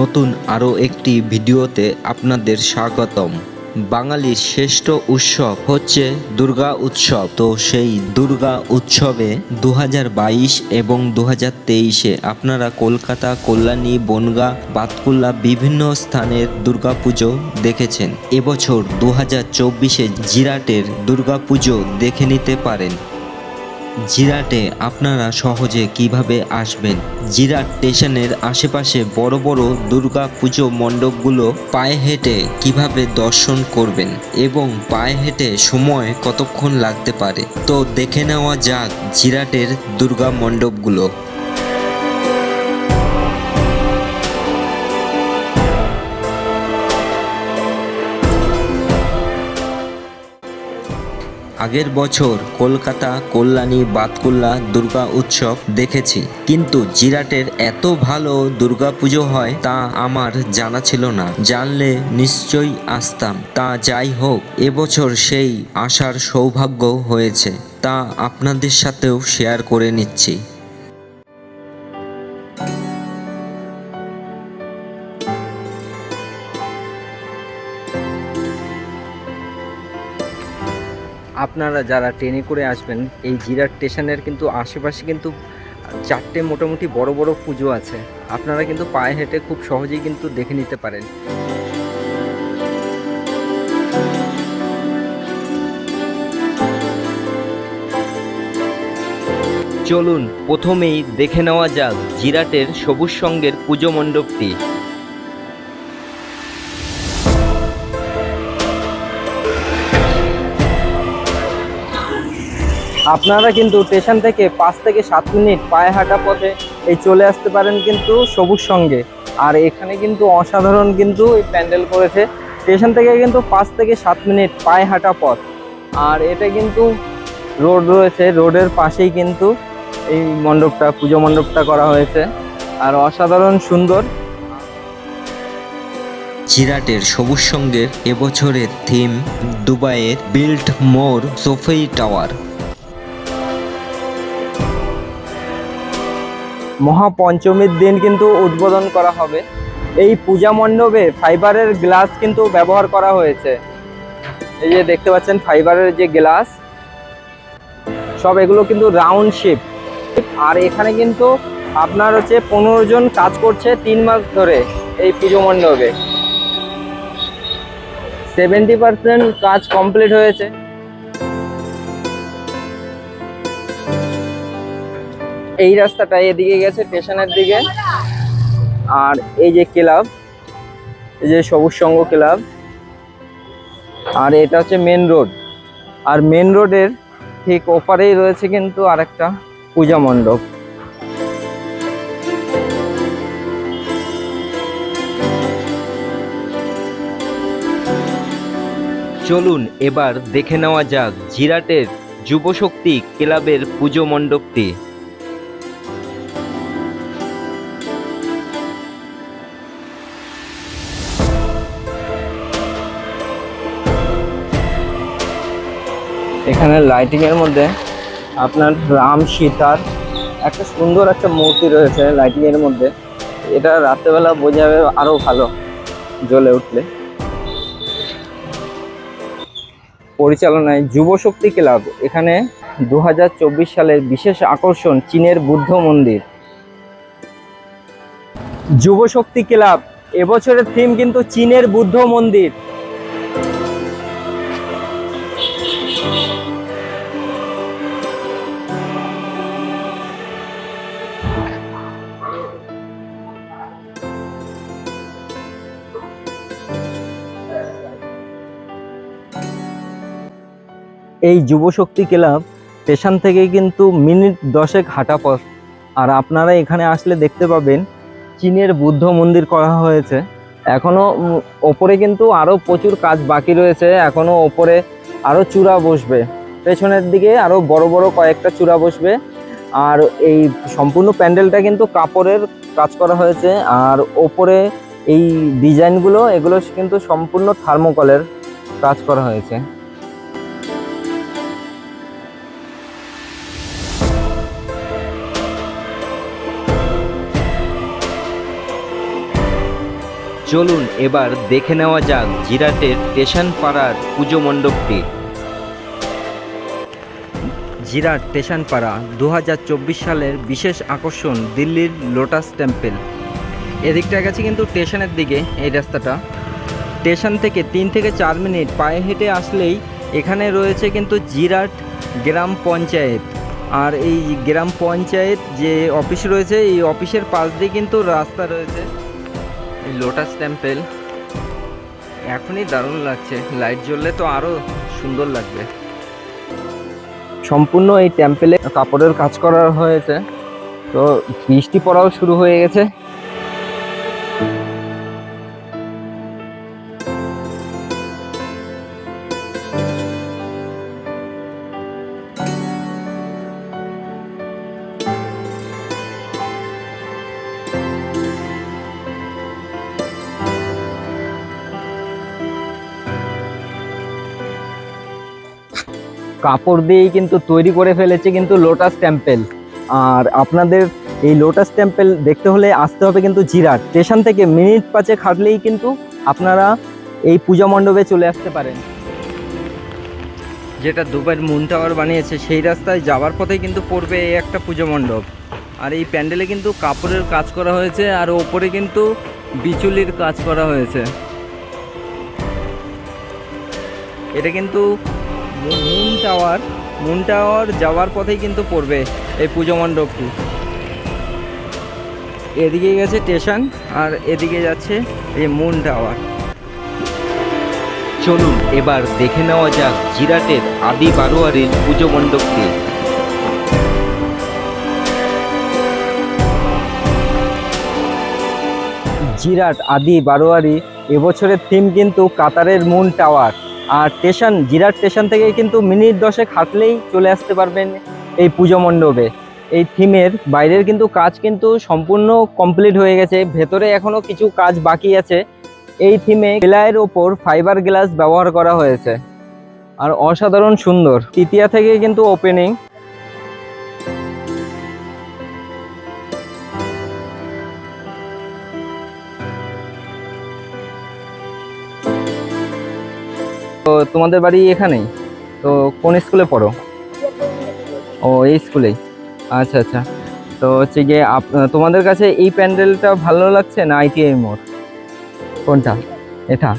নতুন আরও একটি ভিডিওতে আপনাদের স্বাগতম। বাঙালির শ্রেষ্ঠ উৎসব হচ্ছে দুর্গা উৎসব। তো সেই দুর্গা উৎসবে দু হাজার বাইশ এবং দু তেইশে আপনারা কলকাতা, কল্যাণী, বনগা বাতকুল্লা বিভিন্ন স্থানের দুর্গাপুজো দেখেছেন। এবছর দু হাজার চব্বিশে জিরাটের দুর্গাপুজো দেখে নিতে পারেন। জিরাটে আপনারা সহজে কীভাবে আসবেন? জিরাট স্টেশনের আশেপাশে বড় বড় দুর্গা পুজো মণ্ডপগুলো পায়ে হেঁটে কীভাবে দর্শন করবেন এবং পায়ে হেঁটে সময় কতক্ষণ লাগতে পারে? তো দেখে নেওয়া যাক জিরাটের দুর্গা মণ্ডপগুলো। আগের বছর কলকাতা, কল্যাণী, বাতকুল্লা দুর্গা উৎসব দেখেছি। কিন্তু জিরাটের এত ভালো দুর্গা পুজো হয় তা আমার জানা ছিল না। জানলে নিশ্চয়ই আসতাম। তা যাই হোক এবছর সেই আসার সৌভাগ্য হয়েছে। তা আপনাদের সাথেও শেয়ার করে নিচ্ছি। আপনারা যারা ট্রেনে করে আসবেন, এই জিরাট স্টেশনের কিন্তু আশেপাশে কিন্তু চারটে মোটামুটি বড় বড় পুজো আছে। আপনারা কিন্তু পায়ে হেঁটে খুব সহজেই কিন্তু দেখে নিতে পারেন। চলুন, প্রথমেই দেখে নেওয়া যাক জিরাটের সবুজ সঙ্গের পুজো মণ্ডপটি। আপনারা কিন্তু স্টেশন থেকে পাঁচ থেকে সাত মিনিট পায়ে হাঁটা পথে এই চলে আসতে পারেন কিন্তু সবুজ সঙ্গে। আর এখানে কিন্তু অসাধারণ কিন্তু এই প্যান্ডেল করেছে। স্টেশন থেকে কিন্তু পাঁচ থেকে সাত মিনিট পায়ে হাঁটা পথ। আর এটা কিন্তু রোড রয়েছে, রোডের পাশেই কিন্তু এই মণ্ডপটা, পুজো মণ্ডপটা করা হয়েছে। আর অসাধারণ সুন্দর। চিরাটের সবুজ সঙ্গের এবছরের থিম দুবাইয়ের বিল্ড মোর সোফেই টাওয়ার। মহাপঞ্চমীর দিন কিন্তু উদ্বোধন করা হবে। এই পূজা মণ্ডপে ফাইবারের গ্লাস কিন্তু ব্যবহার করা হয়েছে। এই যে দেখতে পাচ্ছেন ফাইবারের যে গ্লাস, সব এগুলো কিন্তু রাউন্ড শেপ। আর এখানে কিন্তু আপনার হচ্ছে পনেরো জন কাজ করছে তিন মাস ধরে এই পুজো মণ্ডপে। সেভেন্টি পার্সেন্ট কাজ কমপ্লিট হয়েছে। এই রাস্তাটা এদিকে গেছে স্টেশনের দিকে। আর এই যে ক্লাব, এই যে সবুজ সংঘ ক্লাব। আর এটা হচ্ছে মেন রোড আর মেন রোডের ঠিক ওপারেই রয়েছে কিন্তু আরেকটা পূজা মণ্ডপ। চলুন এবার দেখে নেওয়া যাক জিরাটের যুবশক্তি ক্লাবের পুজো মণ্ডপটি। এখানে লাইটিং এর মধ্যে আপনার রাম সীতার একটা সুন্দর একটা মূর্তি রয়েছে লাইটিং এর মধ্যে। এটা রাত্রেবেলা বোঝাবে আরও ভালো জ্বলে উঠলে। পরিচালনায় যুবশক্তি ক্লাব, এখানে দু হাজার চব্বিশ সালের বিশেষ আকর্ষণ চীনের বুদ্ধ মন্দির। যুবশক্তি ক্লাব, এবছরের থিম কিন্তু চীনের বুদ্ধ মন্দির। এই যুবশক্তি ক্লাব স্টেশন থেকে কিন্তু মিনিট দশেক হাঁটা পথ। আর আপনারা এখানে আসলে দেখতে পাবেন চীনের বুদ্ধ মন্দির করা হয়েছে। এখনও উম, ওপরে কিন্তু আরও প্রচুর কাজ বাকি রয়েছে। এখনও ওপরে আরও চূড়া বসবে। পেছনের দিকে আরও বড় বড় কয়েকটা চূড়া বসবে। আর এই সম্পূর্ণ প্যান্ডেলটা কিন্তু কাপড়ের কাজ করা হয়েছে। আর ওপরে এই ডিজাইনগুলো এগুলো কিন্তু সম্পূর্ণ থার্মোকলের কাজ করা হয়েছে। চলুন এবার দেখে নেওয়া যাক জিরাটের স্টেশন পাড়ার পুজো মণ্ডপটি। জিরাট স্টেশন পাড়া দু হাজার চব্বিশ সালের বিশেষ আকর্ষণ দিল্লির লোটাস টেম্পল। এদিকটা গেছে কিন্তু স্টেশনের দিকে, এই রাস্তাটা। স্টেশন থেকে তিন থেকে চার মিনিট পায়ে হেঁটে আসলেই এখানে রয়েছে কিন্তু জিরাট গ্রাম পঞ্চায়েত। আর এই গ্রাম পঞ্চায়েত যে অফিস রয়েছে, এই অফিসের পাশ দিয়ে কিন্তু রাস্তা রয়েছে। লোটাস টেম্পেল এখনই দারুণ লাগছে। লাইট জ্বললে তো আরও সুন্দর লাগবে। সম্পূর্ণ এই টেম্পেলে কাপড়ের কাজ করা হয়েছে। তো বৃষ্টি পড়াও শুরু হয়ে গেছে। কাপড় দিয়েই কিন্তু তৈরি করে ফেলেছে কিন্তু লোটাস টেম্পেল আর আপনাদের এই লোটাস টেম্পেল দেখতে হলে আসতে হবে কিন্তু জিরাট। স্টেশন থেকে মিনিট পাঁচে খাটলেই কিন্তু আপনারা এই পূজা মণ্ডপে চলে আসতে পারেন। যেটা দুবাইয়ের মুন টাওয়ার বানিয়েছে, সেই রাস্তায় যাওয়ার পথে কিন্তু পড়বে এই একটা পুজো মণ্ডপ। আর এই প্যান্ডেলে কিন্তু কাপড়ের কাজ করা হয়েছে, আর ওপরে কিন্তু বিচুলির কাজ করা হয়েছে। এটা কিন্তু মুন টাওয়ার মুন টাওয়ার যাওয়ার পথেই কিন্তু পড়বে এই পুজো মণ্ডপটি। এদিকে গেছে স্টেশন আর এদিকে যাচ্ছে এই মুন টাওয়ার চলুন এবার দেখে নেওয়া যাক জিরাটের আদি বারোয়ারির পুজো মণ্ডপটি। জিরাট আদি বারোয়ারি এবছরের থিম কিন্তু কাতারের মুন টাওয়ার আর স্টেশন জিরাট স্টেশন থেকে কিন্তু মিনিট দশেক হাঁটলেই চলে আসতে পারবেন এই পুজো মণ্ডপে। এই থিমের বাইরের কিন্তু কাজ কিন্তু সম্পূর্ণ কমপ্লিট হয়ে গেছে। ভেতরে এখনও কিছু কাজ বাকি আছে। এই থিমে গ্লায়ের ওপর ফাইবার গ্লাস ব্যবহার করা হয়েছে। আর অসাধারণ সুন্দর। তৃতীয়া থেকে কিন্তু ওপেনিং তোমাদের বাড়ি এখানেই? তো কোন স্কুলে পড়ো? ও, এই স্কুলেই। আচ্ছা আচ্ছা। তো হচ্ছে গিয়ে তোমাদের কাছে এই প্যান্ডেলটা ভালো লাগছে না আইটিআই মোড়? কোনটা? এটা?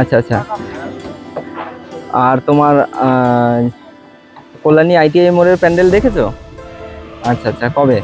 আচ্ছা আচ্ছা। আর তোমার কল্যাণী আইটিআই মোড়ের প্যান্ডেল দেখেছ? আচ্ছা আচ্ছা। কবে?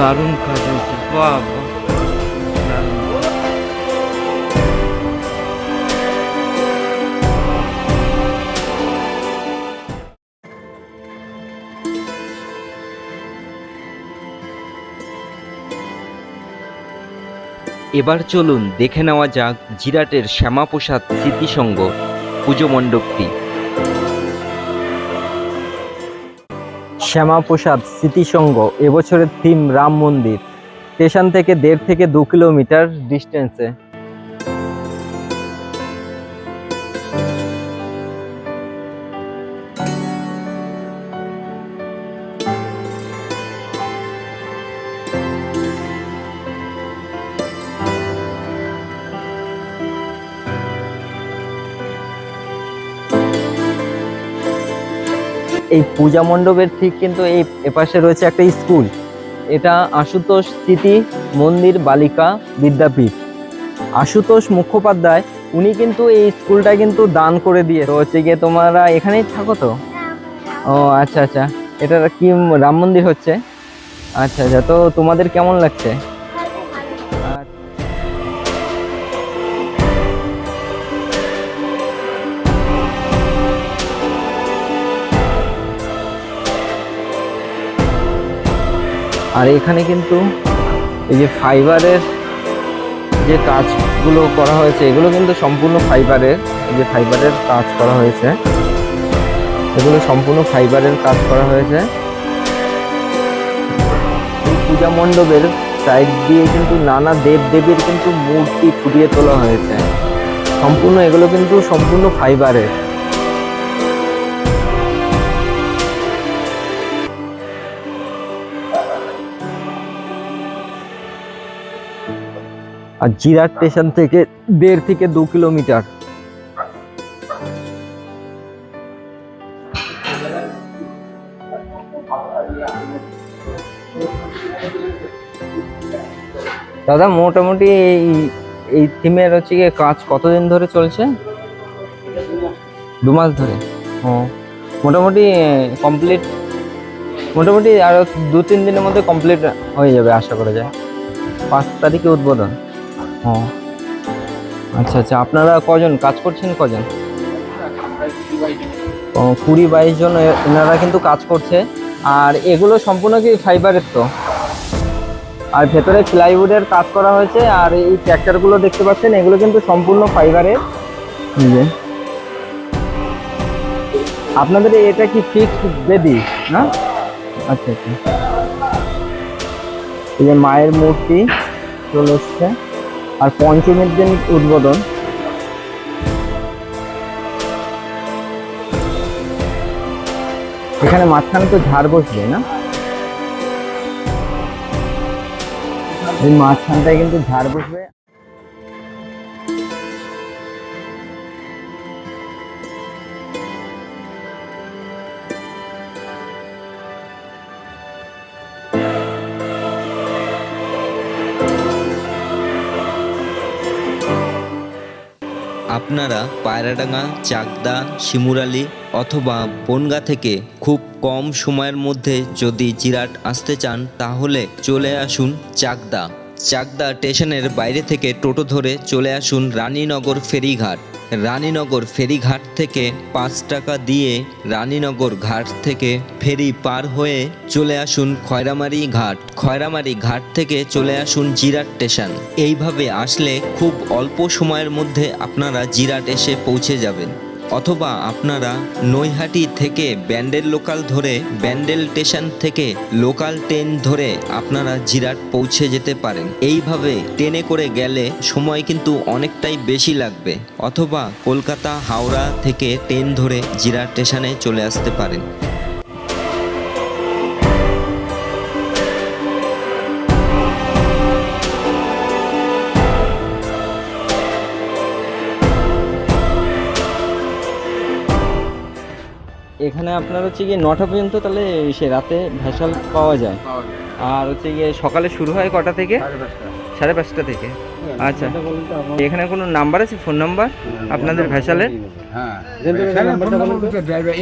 দারুণ কাজ হয়েছে। বাহ এবার চলুন দেখে নেওয়া যাক জিরাটের শ্যামাপ্রসাদ স্মৃতিসংঘ পুজো মণ্ডপটি। শ্যামাপ্রসাদ স্মৃতিসংঘ এবছরের থিম রাম মন্দির স্টেশন থেকে দেড় থেকে দু কিলোমিটার ডিস্টেন্সে এই পূজা মণ্ডপের ঠিক কিন্তু এই এপাশে রয়েছে একটা স্কুল। এটা আশুতোষ স্মৃতি মন্দির বালিকা বিদ্যাপীঠ। আশুতোষ মুখোপাধ্যায়, উনি কিন্তু এই স্কুলটা কিন্তু দান করে দিয়ে তো হচ্ছে গিয়ে তোমরা এখানেই থাকো তো? ও আচ্ছা আচ্ছা। এটা কি রাম মন্দির হচ্ছে? আচ্ছা আচ্ছা। তো তোমাদের কেমন লাগছে? আর এখানে কিন্তু এই যে ফাইবারের যে কাজগুলো করা হয়েছে, এগুলো কিন্তু সম্পূর্ণ ফাইবারের যে ফাইবারের কাজ করা হয়েছে। এগুলো সম্পূর্ণ ফাইবারের কাজ করা হয়েছে। পূজা মণ্ডপের সাইড দিয়ে কিন্তু নানা দেব দেবীর কিন্তু মূর্তি ফুটিয়ে তোলা হয়েছে। সম্পূর্ণ এগুলো কিন্তু সম্পূর্ণ ফাইবারের। আর জিরাট স্টেশন থেকে দেড় থেকে দু কিলোমিটার। দাদা, মোটামুটি এই এই থিমের হচ্ছে গিয়ে কাজ কতদিন ধরে চলছে? দু মাস ধরে। ও, মোটামুটি কমপ্লিট মোটামুটি আরও দু তিন দিনের মধ্যে কমপ্লিট হয়ে যাবে, আশা করা যায়। পাঁচ তারিখে উদ্বোধন। ও। আচ্ছা আচ্ছা আপনারা কজন? কাজ করছেন কজন? ও কুড়ি বাইশ জন এনারা কিন্তু কাজ করছে। আর এগুলো সম্পূর্ণ কি ফাইবারের তো? আর ভেতরে প্লাইউডের কাজ করা হয়েছে আর এই ট্র্যাক্টরগুলো দেখতে পাচ্ছেন এগুলো কিন্তু সম্পূর্ণ ফাইবারের যে। আপনাদের এটা কি ফিক্সড বেদি না? আচ্ছা আচ্ছা। এই যে মায়ের মূর্তি চলে এসছে। আর পঞ্চমের দিন উদ্বোধন। এখানে মাঝখানে তো ঝাড় বসবে না? মাঝখানটায় কিন্তু ঝাড় বসবে। আপনারা পায়রাডাঙ্গা, চাকদা, শিমুরালি অথবা বনগা থেকে খুব কম সময়ের মধ্যে যদি জিরাট আসতে চান, তাহলে চলে আসুন চাকদা। চাকদা স্টেশনের বাইরে থেকে টোটো ধরে চলে আসুন রানীনগর ফেরিঘাট। রানীনগর ফেরিঘাট থেকে পাঁচ টাকা দিয়ে রানীনগর ঘাট থেকে ফেরি পার হয়ে চলে আসুন খয়রামারি ঘাট। খয়রামারি ঘাট থেকে চলে আসুন জিরাট স্টেশন। এইভাবে আসলে খুব অল্প সময়ের মধ্যে আপনারা জিরাট এসে পৌঁছে যাবেন। অথবা আপনারা নৈহাটি থেকে ব্যান্ডেল লোকাল ধরে ব্যান্ডেল স্টেশন থেকে লোকাল ট্রেন ধরে আপনারা জিরাট পৌঁছে যেতে পারেন। এইভাবে ট্রেনে করে গেলে সময় কিন্তু অনেকটাই বেশি লাগবে। অথবা কলকাতা, হাওড়া থেকে ট্রেন ধরে জিরাট স্টেশনে চলে আসতে পারেন। এখানে আপনার হচ্ছে গিয়ে নটা পর্যন্ত তাহলে সে রাতে ভেসাল পাওয়া যায়। আর হচ্ছে গিয়ে সকালে শুরু হয় কটা থেকে? সাড়ে পাঁচটা। থেকে। আচ্ছা। এখানে কোনো নাম্বার আছে? Phone number? আপনাদের ভেসালের? হ্যাঁ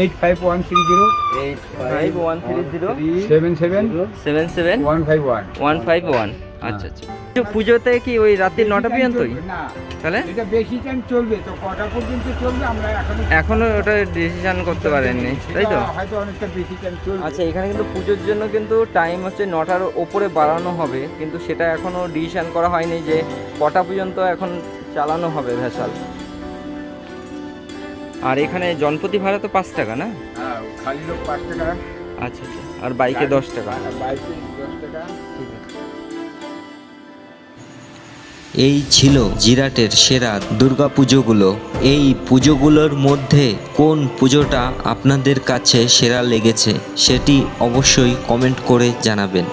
eight five one three zero eight five one three zero seven seven seven seven one one one five one আচ্ছা আচ্ছা। তো পুজোতে কি ওই রাত্রি নটা পর্যন্তই না। তাহলে? এটা বেশি টাইম চলবে তো কটা পর্যন্ত চলবে আমরা এখনও এখনও ওটা ডিসিশন করতে পারেননি তাই তো? হয়তো অনেকটা বেশি টাইম চলবে। আচ্ছা এখানে কিন্তু পুজোর জন্য কিন্তু টাইম হচ্ছে নটার ওপরে বাড়ানো হবে কিন্তু সেটা এখনও ডিসিশন করা হয়নি যে কটা পর্যন্ত এখন চালানো হবে ভেসাল। আর এখানে জনপ্রতি ভাড়া তো পাঁচ টাকা না? হ্যাঁ খালি লোক পাঁচ টাকা। আচ্ছা আচ্ছা। আর বাইকে দশ টাকা। বাইকে দশ টাকা। ঠিক আছে। এই ছিল জিরাটের সেরা দুর্গা পুজোগুলো এই পুজোগুলোর মধ্যে কোন পুজোটা আপনাদের কাছে সেরা লেগেছে সেটি অবশ্যই কমেন্ট করে জানাবেন।